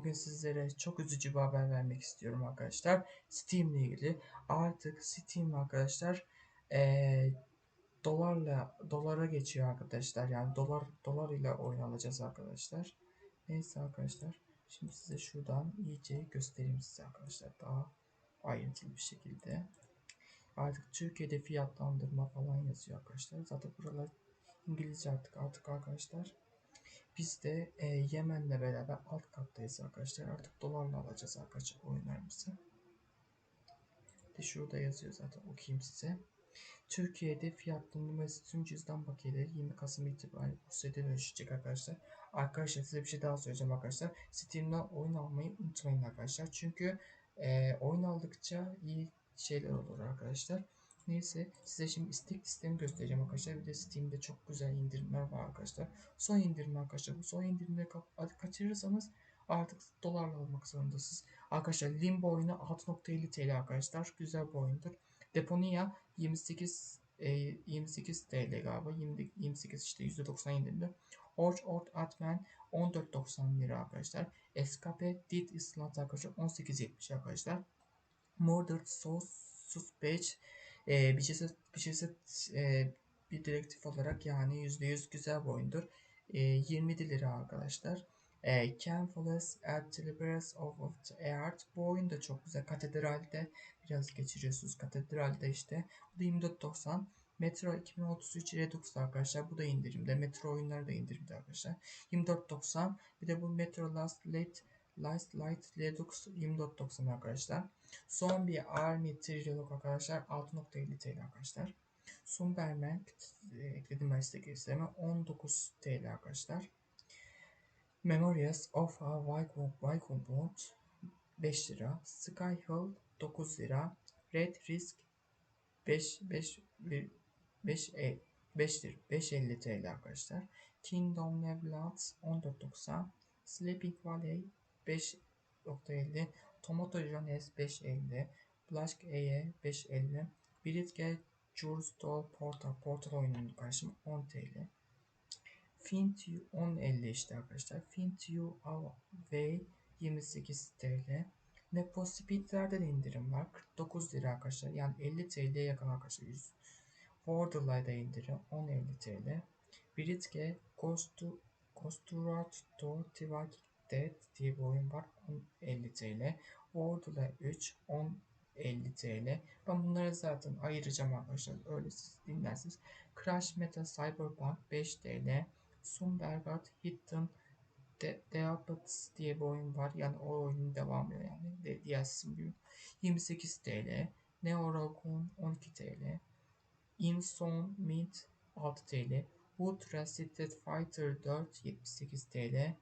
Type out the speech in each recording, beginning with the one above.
bugün sizlere çok üzücü bir haber vermek istiyorum arkadaşlar. Steam ile ilgili. Artık Steam arkadaşlar ee, dolarla dolara geçiyor arkadaşlar. Yani dolar dolar ile oyun alacağız arkadaşlar. Neyse arkadaşlar. Şimdi size şuradan iyice göstereyim size arkadaşlar. Daha ayrıntılı bir şekilde. Artık Türkiye'de fiyatlandırma falan yazıyor arkadaşlar. Zaten buralar İngilizce artık artık arkadaşlar. Biz de e, Yemen'le beraber alt kattayız arkadaşlar. Artık dolarla alacağız arkadaşlar oyunlarımızı. De şurada yazıyor zaten okuyayım size. Türkiye'de fiyatlandırması tüm cüzdan bakiyeleri 20 Kasım itibariyle sitede dönüşecek arkadaşlar. Arkadaşlar size bir şey daha söyleyeceğim arkadaşlar. Steam'den oyun almayı unutmayın arkadaşlar. Çünkü e, oyun aldıkça iyi şeyler olur arkadaşlar. Neyse size şimdi istek listemi göstereceğim arkadaşlar. Bir de Steam'de çok güzel indirimler var arkadaşlar. Son indirim arkadaşlar. Bu son indirimleri kaçırırsanız artık dolarla almak zorundasınız. Arkadaşlar Limbo oyunu 6.50 TL arkadaşlar. Güzel bir oyundur. Deponia 28 e, 28 TL galiba. 20, 28 işte %90 indirimde. Orch Ort Atman 14.90 lira arkadaşlar. Escape Dead Island arkadaşlar 18.70 arkadaşlar. Murdered Soul Suspect e, ceset, bir ceset e, bir direktif olarak yani %100 güzel bir oyundur. E, 20 lira arkadaşlar. E, Can Falls at of, of the Art. Bu oyun da çok güzel. Katedralde biraz geçiriyorsunuz. Katedralde işte. Bu da 24.90. Metro 2033 Redux arkadaşlar. Bu da indirimde. Metro oyunları da indirimde arkadaşlar. 24.90. Bir de bu Metro Last Late Last Light Redux 24.90 arkadaşlar. Son bir Army Trilog arkadaşlar 6.50 TL arkadaşlar. Superman e, ekledim ben size gösterime 19 TL arkadaşlar. Memorials of a Vicompound 5 lira. Skyhill 9 lira. Red Risk 5 5 5 5 5.50 TL arkadaşlar. Kingdom Neverlands 14.90. Sleeping Valley 5.50 Tomato Jones 5.50 Black Eye 5.50 Britge Jurstol Portal Portal oyunun karşıma 10 TL Fint 10.50 işte arkadaşlar. Fint You Away 28 TL Nepo Speed'lerde de indirim var. 49 lira arkadaşlar. Yani 50 TL'ye yakın arkadaşlar. 100 Borderline'da indirim 10.50 TL Britge Ghost to Ghost Dead diye bir oyun var. 10.50 TL. Ordula 3 10.50 TL. Ben bunları zaten ayıracağım arkadaşlar. Öyle siz dinlersiniz. Crash Metal Cyberpunk 5 TL. Sumbergat Hidden De Deabats diye bir oyun var. Yani o oyunun devamı yani. De DLC'si gibi. 28 TL. Neo Rogun 12 TL. Inson Mint 6 TL. Ultra Street Fighter 4 78 TL.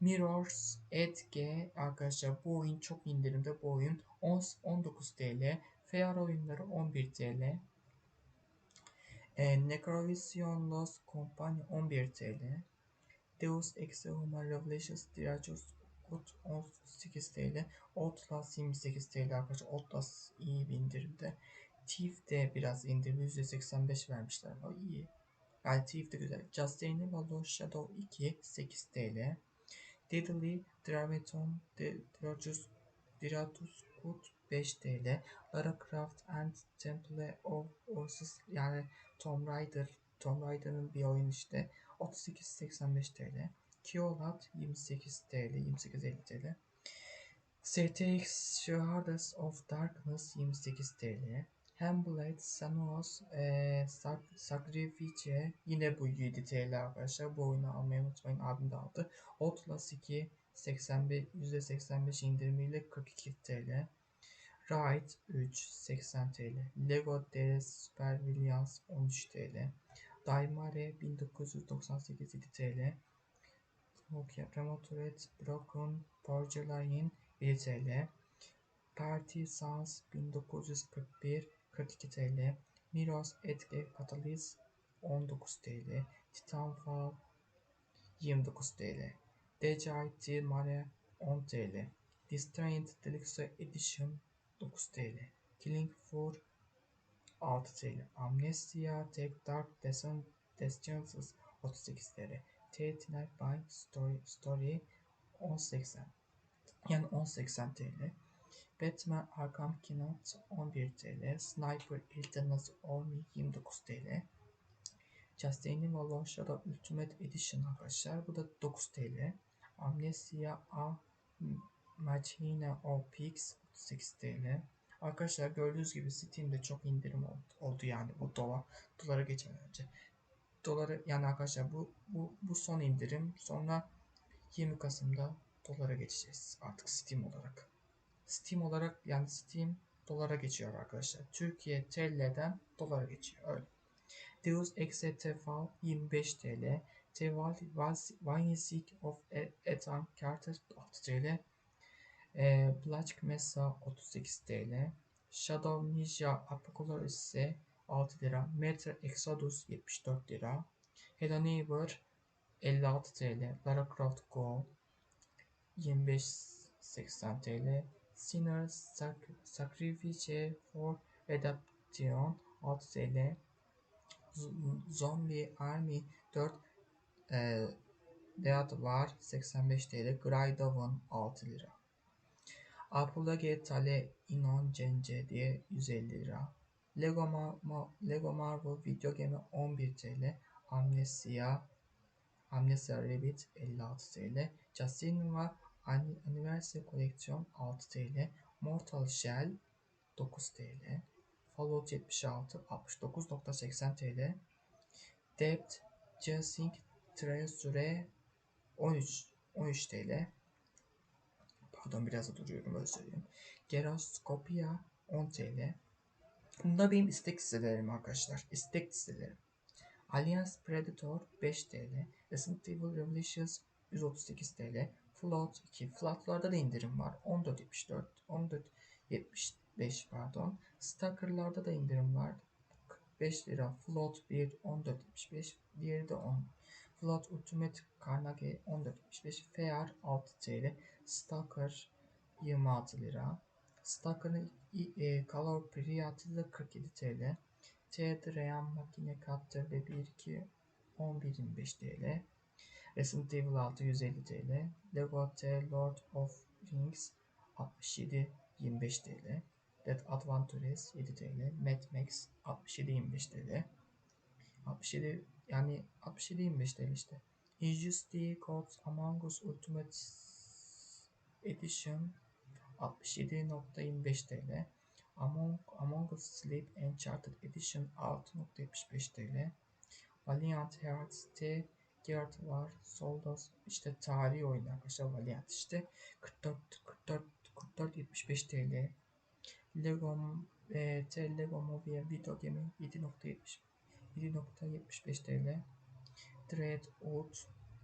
Mirrors Edge arkadaşlar bu oyun çok indirimde bu oyun 10, 19 TL. Fair oyunları 11 TL. E, Necrovision Lost Company 11 TL. Deus Ex Human Revelations Diracos Good 18 TL. Outlast 28 TL arkadaşlar. Outlast iyi bir indirimde. Thief de biraz indirimde %85 vermişler. O iyi. Yani Thief de güzel. Just Animal Shadow 2 8 TL. Deadly Dramaton Diratus Diratus Good 5 TL. Lara Croft and Temple of Orsus yani Tomb Raider Tomb Raider'ın bir oyun işte 38.85 TL. Kiolat 28 TL 28.50 TL. STX Sharders of Darkness 28 TL. Handblade Samuos e, Sacrifice yine bu 7 TL arkadaşlar. Bu oyunu almayı unutmayın. Abim de aldı. Outlast 2 85 %85 indirimiyle 42 TL. Ride 3 80 TL. Lego DS Super Villains 13 TL. Daimare 1998 7 TL. Nokia Remotoret Broken Porcelain 1 TL. Party Sans 1941 42 TL. Miros Etke Catalyst 19 TL. Titanfall 29 TL. DJI Mare 10 TL. Distrained Deluxe Edition 9 TL. Killing Floor 6 TL. Amnesia Take Dark Descent Descents 38 TL. Bind Story, Story 1080 Yani 10.80 TL. Batman Arkham Knight 11 TL. Sniper Nazi Army 29 TL. Justin Evil Shadow Ultimate Edition arkadaşlar. Bu da 9 TL. Amnesia A Machina OPX 38 TL. Arkadaşlar gördüğünüz gibi Steam'de çok indirim oldu, oldu yani bu dolar dolara geçmeden önce. Doları yani arkadaşlar bu bu bu son indirim. Sonra 20 Kasım'da dolara geçeceğiz artık Steam olarak. Steam olarak yani Steam dolara geçiyor arkadaşlar. Türkiye TL'den dolara geçiyor öyle. Deus Ex TV 25 TL. Teval Vanisik of Ethan Carter 6 TL. E, Black Mesa 38 TL. Shadow Ninja Apocalypse ise 6 lira. Metro Exodus 74 lira. Hello Neighbor 56 TL. Lara Croft Go 25.80 TL. Sinners Sac Sacrifice for Redemption 6 TL. Zombie Army 4 e, Dead var 85 TL. Grydavon 6 lira. Apulage Tale Inon Cence diye 150 lira. Lego, Ma Ma Lego Marvel Video Game 11 TL. Amnesia Amnesia Rabbit 56 TL. Justinova Anniversary Collection 6 TL. Mortal Shell 9 TL. Fallout 76 69.80 TL. Depth Jasing Treasure 13 13 TL. Pardon biraz da duruyorum öyle söyleyeyim. Geroskopia 10 TL. Bunda benim istek listelerim arkadaşlar. İstek listelerim. Alliance Predator 5 TL. Resident Evil Revelations 138 TL. Float 2. Floatlarda da indirim var. 14.74 14.75 pardon. Stalker'larda da indirim var. 45 lira. Float 1 14.75. Diğeri de 10. Float Ultimate Carnegie 14.75. Fair 6 TL. Stalker 26 lira. Stalker'ın e, Color fiyatı da 47 TL. Theater Ream Makine Cutter ve 1.2 11.25 TL. Resident Evil 6 150 TL. Lego The Lord of Rings 67 25 TL. Dead Adventures 7 TL. Mad Max 67 25 TL. 67 yani 67 25 TL işte. Injustice Codes Among Us Ultimate Edition 67.25 TL. Among, Among Us Sleep Enchanted Edition 6.75 TL. Valiant Hearts T Gears var. Soldas işte tarihi oyunu arkadaşlar Valiant işte 44 44 44 75 TL. Lego e, T Lego Movie Video Game 7.70 7.75 TL. Dreadwood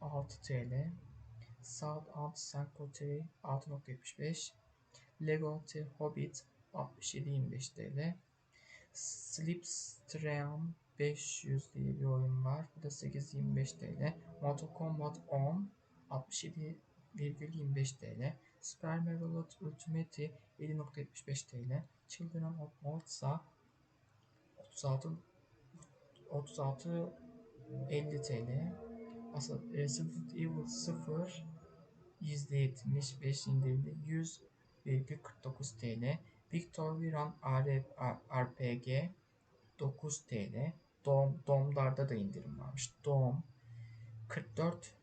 6 TL. South Ant Sanctuary 6.75 Lego The Hobbit 67.25 TL Slipstream 500 diye bir oyun var. Bu da 8.25 TL. Mortal Kombat 10 67,25 TL. Super Mario Bros. Ultimate 7.75 TL. Children of Morta 36 36 50 TL. Asıl Resident Evil 0 %75 indirimli 100,49 TL. Victor Viran RPG 9 TL. Dom, Dom'larda da indirim varmış. Dom 44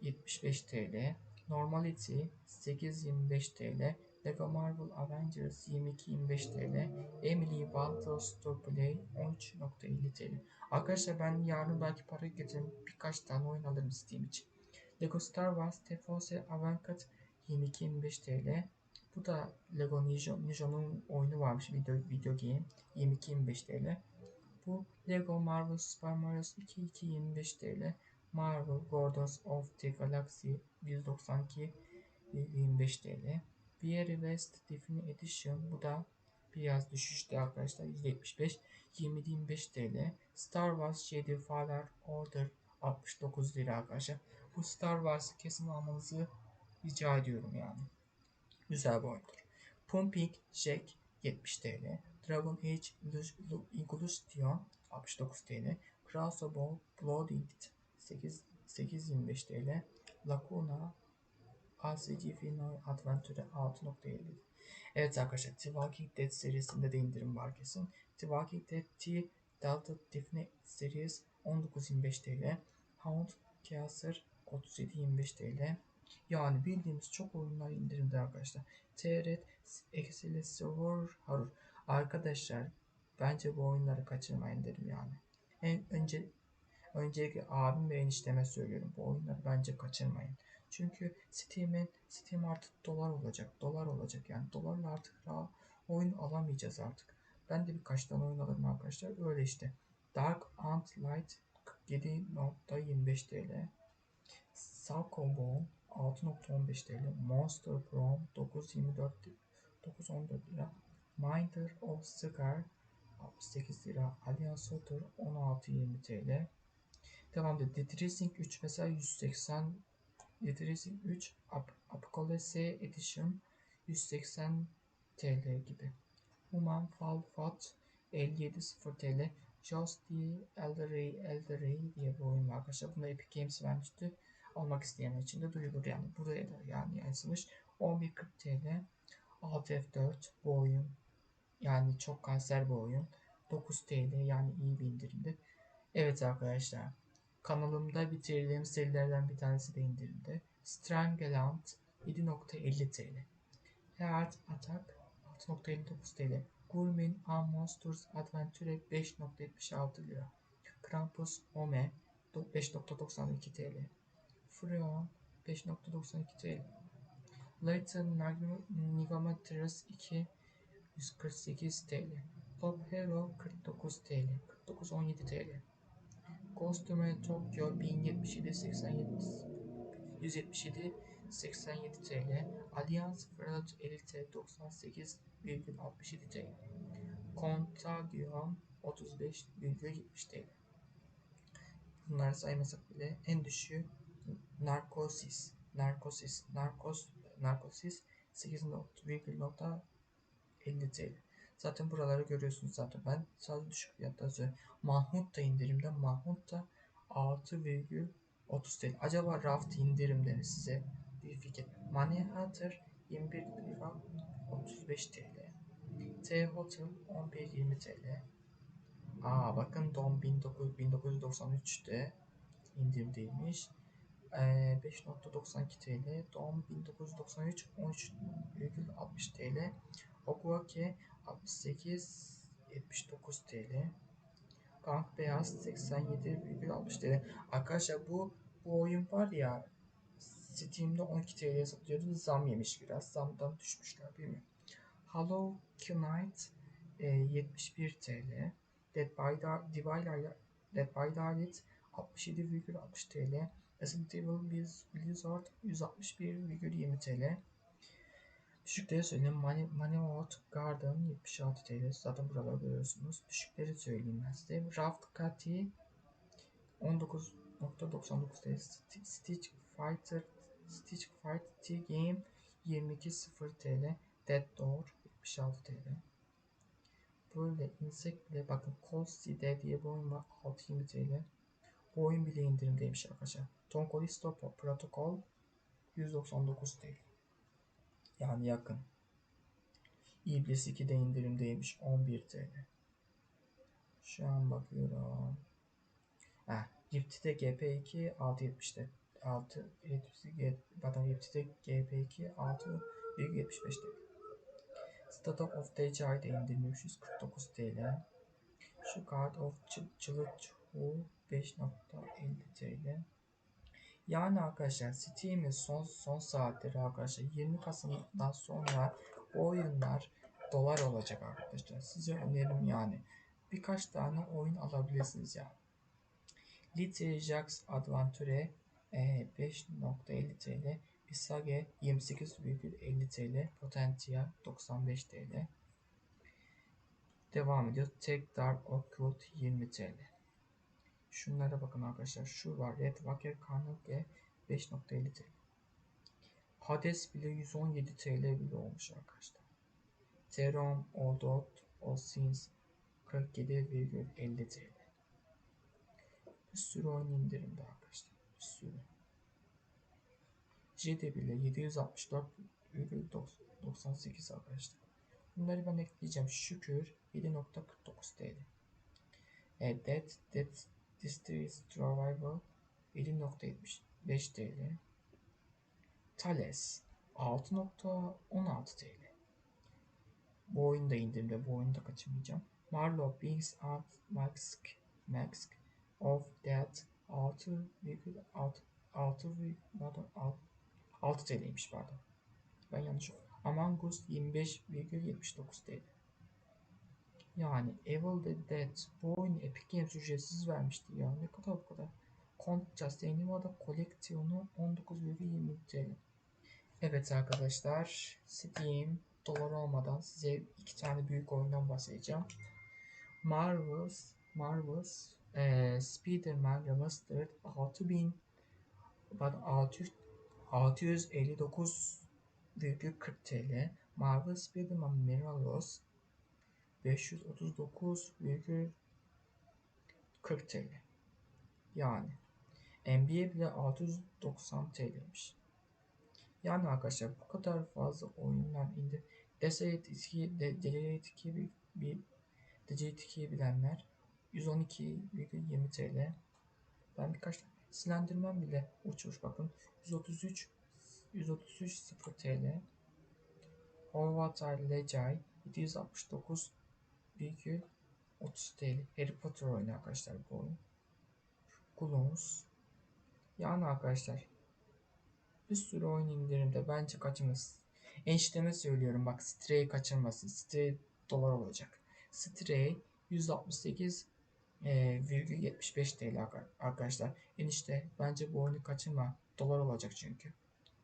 75 TL. Normality 8.25 TL. Lego Marvel Avengers 22.25 TL. Emily Battles to Play 13.50 TL. Arkadaşlar ben yarın belki para getirin birkaç tane oyun alırım Steam için. Lego Star Wars Tefose Avankat 22.25 TL. Bu da Lego Ninja'nın oyunu varmış video, video game 22.25 TL. Bu Lego Marvel Super Mario 2 2.25 TL. Marvel Guardians of the Galaxy 192 25 TL. Diğeri West Define Edition bu da biraz düşüşte arkadaşlar %75 20-25 TL. Star Wars Jedi Fallen Order 69 lira arkadaşlar. Bu Star Wars'ı kesin almanızı rica ediyorum yani. Güzel bir oyundur. Pumping Jack 70 TL. Dragon Age Inclusion 69 TL. Crossbow Blooded 8 8.25 TL. Lacuna ACG Final Adventure 6.50. Evet arkadaşlar The Walking Dead serisinde de indirim var kesin. The Walking Dead T Delta Definite Series 19.25 TL. Hound Chaser 37.25 TL. Yani bildiğimiz çok oyunlar indirimde arkadaşlar. Teret, Excel Server, Harur. Arkadaşlar bence bu oyunları kaçırmayın derim yani. En önce öncelikle abim ve enişteme söylüyorum. Bu oyunları bence kaçırmayın. Çünkü Steam'in Steam artık dolar olacak. Dolar olacak yani. Dolarla artık rahat oyun alamayacağız artık. Ben de birkaç tane oyun alırım arkadaşlar. Öyle işte. Dark Ant Light 47.25 TL. Psycho Bone 6.15 TL. Monster Prom 9.24 9.14 lira. Minder of Scar 68 lira. Alien Sotor 16.20 TL. Devam edelim. Dead Racing 3 mesela 180 Dead Racing 3 Ap Apocalypse Edition 180 TL gibi. Human Fall Fat 57.0 TL. Just the Elderly Elderly diye bir oyun var arkadaşlar. Bunu Epic Games vermişti. Almak isteyenler için de duyulur yani. Buraya da yani yansımış. 11.40 TL. Alt F4 bu oyun. Yani çok kanser bir oyun. 9 TL yani iyi bir indirimde. Evet arkadaşlar. Kanalımda bitirdiğim serilerden bir tanesi de indirimde. Strangeland 7.50 TL. Heart Attack 6.59 TL. Gurmin A Monsters Adventure 5.76 lira. Krampus Ome 5.92 TL. Freon 5.92 TL. Later Nigometers 2 148 TL. Top Hero 49 TL. 49.17 TL. Costume Tokyo 1077 87 177 87 TL. Allianz Fırat Elite 98,67 TL. Contagion 35,70 TL. Bunları saymasak bile en düşüğü Narkosis, Narkosis, Narkos, Narkosis 8.50 TL. Zaten buraları görüyorsunuz zaten. Ben sadece düşük fiyatta. Mahmut da indirimde. Mahmut da 6,30 TL. Acaba Raft indirimde mi size bir fikir? Money Hunter 21 lira 35 TL. T Hotel 11.20 TL. Aa bakın Dom 19, 1993'te indirimdeymiş. Ee, 5.92 TL. Dom 1993 13,60 TL. Okuake 68 79 TL. Bank Beyaz 87,60 TL. Arkadaşlar bu bu oyun var ya Steam'de 12 TL'ye satıyordu. Zam yemiş biraz. Zamdan düşmüşler bilmiyorum. Hollow Knight e, 71 TL. Dead by Daylight Dead by Daylight 67,60 TL. Resident Evil Blizzard 161,20 TL. Düşükleri söyleyeyim. Money, Moneywood Garden 76 TL. Zaten buraları görüyorsunuz. Düşükleri söyleyeyim ben size. Raft Kati 19.99 TL. Stitch Fighter Stitch Fight T Game 22.0 TL. Dead Door 76 TL. Böyle insek bile bakın Cold City diye bir oyun var 6.20 TL. Bu oyun bile indirimdeymiş arkadaşlar. Tonkolisto Protocol 199 TL. Yani yakın. İblis 2 de indirimdeymiş 11 TL. Şu an bakıyorum. Ha, Gipti'de GP2 6.70'te. 6 70 pardon Gipti'de GP2 6,75 TL. State of DCI'de indirilmiş 149 TL. Şu Card of Çılıç 5.50 TL. Yani arkadaşlar Steam'in son son saatleri arkadaşlar 20 Kasım'dan sonra bu oyunlar dolar olacak arkadaşlar. Size önerim yani. Birkaç tane oyun alabilirsiniz yani. Little Jax Adventure e, 5.50 TL. Isage 28,50 TL. Potentia 95 TL. Devam ediyor. Tek Dark Occult 20 TL. Şunlara bakın arkadaşlar. Şu var. Red Walker Carnegie 5.50 TL. Hades bile 117 TL bile olmuş arkadaşlar. Terom Oldot Osins 47,50 TL. Bir sürü oyun indirimde arkadaşlar. Bir sürü. GDP ile 764,98 arkadaşlar. Bunları ben ekleyeceğim. Şükür 7.49 TL. E, debt, debt, distress, survival 7.75 TL. Thales 6.16 TL. Bu oyunda indirimde. Bu oyunda kaçırmayacağım. Marlow Bings and Mask Mask of Death 6,6 6, pardon 6, 6 TL'ymiş pardon. Ben yanlış okudum. Among Us 25,79 TL. Yani Evil the Dead bu oyunu Epic Games ücretsiz vermişti ya. Ne kadar bu kadar. Just Anima'da koleksiyonu 19,20 TL. Evet arkadaşlar Steam dolar olmadan size iki tane büyük oyundan bahsedeceğim. Marvel's Marvel's e, Spider-Man Remastered 6000 600 659,40 TL Marvel Spider-Man Miralos 539,40 TL yani NBA bile 690 TL'ymiş. Yani arkadaşlar bu kadar fazla oyunlar indi. Desert 2, de, Delayed 2 bir, Delayed 2'yi bilenler 112,20 TL. Ben birkaç Slenderman bile uçmuş bakın. 133 133 0 TL. Avatar Legay 769 virgül 30 TL. Harry Potter oyunu arkadaşlar bu oyun. Gloons. Yani arkadaşlar bir sürü oyun indirimde bence kaçırmasın. Enişteme söylüyorum bak Stray kaçırmasın. Stray dolar olacak. Stray 168 e, virgül 75 TL arkadaşlar. Enişte bence bu oyunu kaçırma. Dolar olacak çünkü.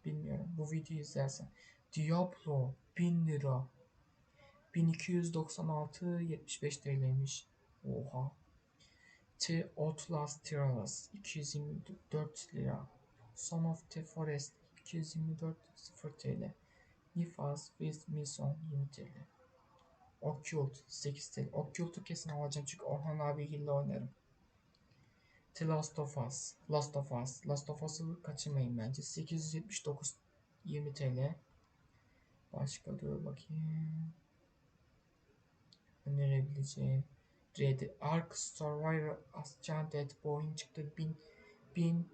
Bilmiyorum. Bu videoyu izlersen. Diablo 1000 lira. 1296 75 TL'ymiş. Oha. T Outlast Tiralas 224 lira. Son of the Forest 224 0 TL. Nifas with Mison 20 TL. Occult 8 TL. Occult'u kesin alacağım çünkü Orhan abiyle oynarım. The Last of Us. Last of Us. Last of Us'ı kaçırmayın bence. 879 20 TL. Başka dur bakayım. Önerebileceğim. Red Ark Survivor Ascent Dead bu oyun çıktı. 1000 1000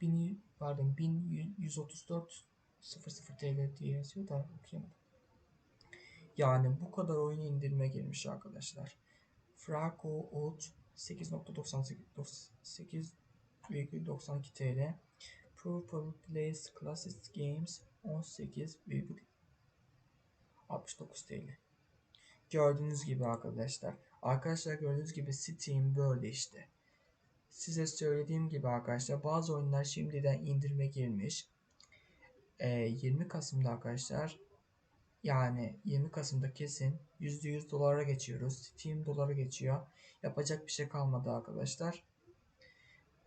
1000 pardon 1134 00 TL diye yazıyor da okuyamadım. Yani bu kadar oyun indirime girmiş arkadaşlar. Fraco Out 8.98 TL. Purple Place Classic Games 18,69 TL. Gördüğünüz gibi arkadaşlar. Arkadaşlar gördüğünüz gibi Steam böyle işte. Size söylediğim gibi arkadaşlar bazı oyunlar şimdiden indirime girmiş. Ee, 20 Kasım'da arkadaşlar yani 20 Kasım'da kesin %100 dolara geçiyoruz. Steam dolara geçiyor. Yapacak bir şey kalmadı arkadaşlar.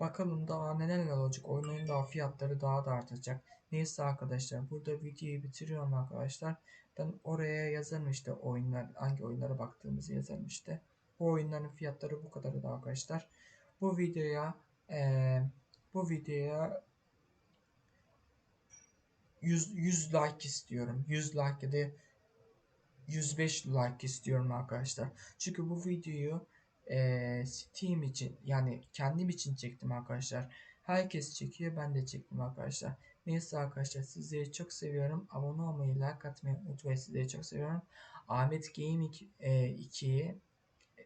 Bakalım daha neler olacak. Oyunun daha fiyatları daha da artacak. Neyse arkadaşlar burada videoyu bitiriyorum arkadaşlar. Ben oraya yazarım işte oyunlar hangi oyunlara baktığımızı yazarım işte. Bu oyunların fiyatları bu kadardı arkadaşlar. Bu videoya ee, bu videoya 100, 100 like istiyorum. 100 like ya da 105 like istiyorum arkadaşlar. Çünkü bu videoyu e, Steam için yani kendim için çektim arkadaşlar. Herkes çekiyor ben de çektim arkadaşlar. Neyse arkadaşlar sizleri çok seviyorum. Abone olmayı, like atmayı unutmayın. Sizleri çok seviyorum. Ahmet Gaming e, 2'yi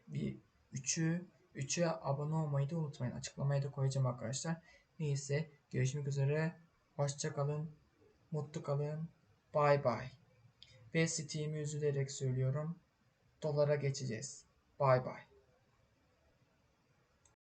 bir 3'ü 3'e abone olmayı da unutmayın. Açıklamaya da koyacağım arkadaşlar. Neyse görüşmek üzere. Hoşçakalın. Mutlu kalın. Bye bye. Ve Steam'i üzülerek söylüyorum. Dolara geçeceğiz. Bye bye.